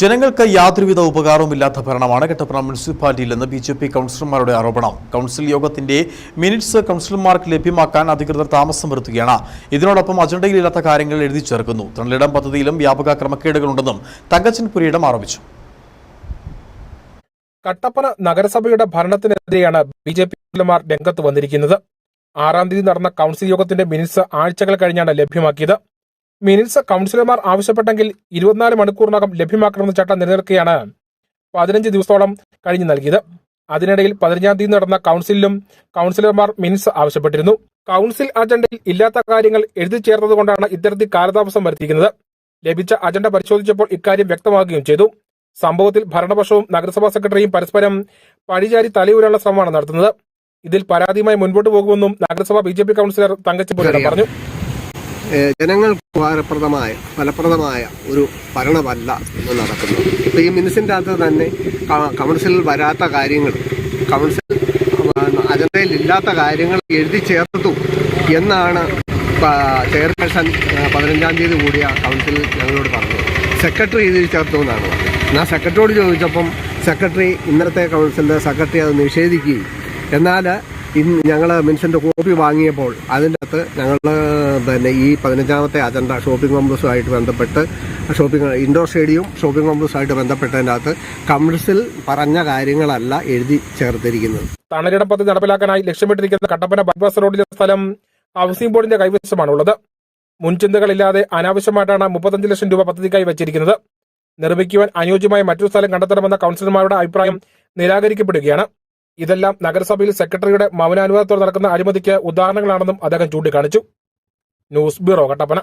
ജനങ്ങൾക്ക് യാതൊരുവിധ ഉപകാരവുമില്ലാത്ത ഭരണമാണ് കട്ടപ്പന മുനിസിപ്പാലിറ്റിയിലെന്ന് ബി ജെ പി കൗൺസിലർമാരുടെ ആരോപണം. കൗൺസിൽ യോഗത്തിന്റെ മിനിറ്റ്സ് കൗൺസിലർമാർക്ക് ലഭ്യമാക്കാൻ അധികൃതർ താമസം വരുത്തുകയാണ് ഇതിനോടൊപ്പം അജണ്ടയിലില്ലാത്ത കാര്യങ്ങൾ എഴുതി ചേർക്കുന്നു. തണലിടം പദ്ധതിയിലും വ്യാപക ക്രമക്കേടുകളുണ്ടെന്നും തങ്കച്ചൻ പുരിയിടം ആരോപിച്ചു. കട്ടപ്പന നഗരസഭയുടെ ഭരണത്തിനെതിരെയാണ് ബി ജെ പി രംഗത്ത് വന്നിരിക്കുന്നത്. ആറാം തീയതി നടന്ന കൗൺസിൽ യോഗത്തിന്റെ മിനിറ്റ്സ് ആഴ്ചകൾ കഴിഞ്ഞാണ് ലഭ്യമാക്കിയത്. മിനിറ്റ്സ് കൌൺസിലർമാർ ആവശ്യപ്പെട്ടെങ്കിൽ ഇരുപത്തിനാല് മണിക്കൂറിനകം ലഭ്യമാക്കണമെന്ന ചട്ടം നിലനിൽക്കുകയാണ്. പതിനഞ്ച് ദിവസത്തോളം കഴിഞ്ഞു നൽകിയത്. അതിനിടയിൽ പതിനഞ്ചാം തീയതി നടന്ന കൌൺസിലിലും കൌൺസിലർമാർ മിനിറ്റ്സ് ആവശ്യപ്പെട്ടിരുന്നു. കൌൺസിൽ അജണ്ടയിൽ ഇല്ലാത്ത കാര്യങ്ങൾ എഴുതി ചേർത്തതുകൊണ്ടാണ് ഇത്തരത്തിൽ കാലതാമസം വരുത്തിയിരിക്കുന്നത്. ലഭിച്ച അജണ്ട പരിശോധിച്ചപ്പോൾ ഇക്കാര്യം വ്യക്തമാകുകയും ചെയ്തു. സംഭവത്തിൽ ഭരണപക്ഷവും നഗരസഭാ സെക്രട്ടറിയും പരസ്പരം പഴിചാരി തലയൂരാനുള്ള ശ്രമമാണ് നടത്തുന്നത്. ഇതിൽ പരാതിയുമായി മുൻപോട്ട് പോകുമെന്നും നഗരസഭാ ബിജെപി കൗൺസിലർ തങ്കച്ചി പറഞ്ഞു. ജനങ്ങൾക്ക് ഉപകാരപ്രദമായ ഫലപ്രദമായ ഒരു ഭരണമല്ല ഇന്ന് നടക്കുന്നത്. ഇപ്പൊ ഈ മിനിസിന്റെ അകത്ത് തന്നെ കൗൺസിലിൽ വരാത്ത കാര്യങ്ങൾ കൗൺസിൽ അജണ്ടയിൽ ഇല്ലാത്ത കാര്യങ്ങൾ എഴുതി ചേർത്തു എന്നാണ് ചെയർപേഴ്സൺ പതിനഞ്ചാം തീയതി കൂടിയ കൗൺസിലിൽ ഞങ്ങളോട് പറഞ്ഞത്. സെക്രട്ടറി എഴുതി ചേർത്തു എന്നാണ് എന്നാൽ സെക്രട്ടറിയോട് ചോദിച്ചപ്പം സെക്രട്ടറി ഇന്നത്തെ കൗൺസിലിന്റെ സെക്രട്ടറി അത് നിഷേധിക്കുകയും എന്നാൽ ഇന്ന് ഞങ്ങൾ മിൻസിന്റെ കോപ്പി വാങ്ങിയപ്പോൾ അതിന്റെ അകത്ത് ഞങ്ങൾ പിന്നെ ഈ പതിനഞ്ചാമത്തെ അജണ്ട ഷോപ്പിംഗ് കോംപ്ലക്സുമായിട്ട് ബന്ധപ്പെട്ട് ഷോപ്പിംഗ് ഇൻഡോർ സ്റ്റേഡിയം ഷോപ്പിംഗ് കോംപ്ലക്സുമായിട്ട് ബന്ധപ്പെട്ടതിന്റെ അകത്ത് കൗൺസിൽ പറഞ്ഞ കാര്യങ്ങളല്ല എഴുതി ചേർത്തിരിക്കുന്നത്. തണലിടം പദ്ധതി നടപ്പിലാക്കാനായി ലക്ഷ്യമിട്ടിരിക്കുന്ന കട്ടപ്പന ബൈപ്പാസ് റോഡിലെ സ്ഥലം ഹൗസിംഗ് ബോർഡിന്റെ കൈവശമാണുള്ളത്. മുൻചിന്തകളില്ലാതെ അനാവശ്യമായിട്ടാണ് മുപ്പത്തഞ്ച് ലക്ഷം രൂപ പദ്ധതിക്കായി വെച്ചിരിക്കുന്നത്. നിർമ്മിക്കുവാൻ അനുയോജ്യമായ മറ്റൊരു സ്ഥലം കണ്ടെത്തണമെന്ന കൌൺസിലർമാരുടെ അഭിപ്രായം നിരാകരിക്കപ്പെടുകയാണ്. ഇതെല്ലാം നഗരസഭയിൽ സെക്രട്ടറിയുടെ മൗനാനുവാദത്തോടെ നടക്കുന്ന അഴിമതിക്ക് ഉദാഹരണങ്ങളാണെന്നും അദ്ദേഹം ചൂണ്ടിക്കാണിച്ചു. News bureau Kattappana.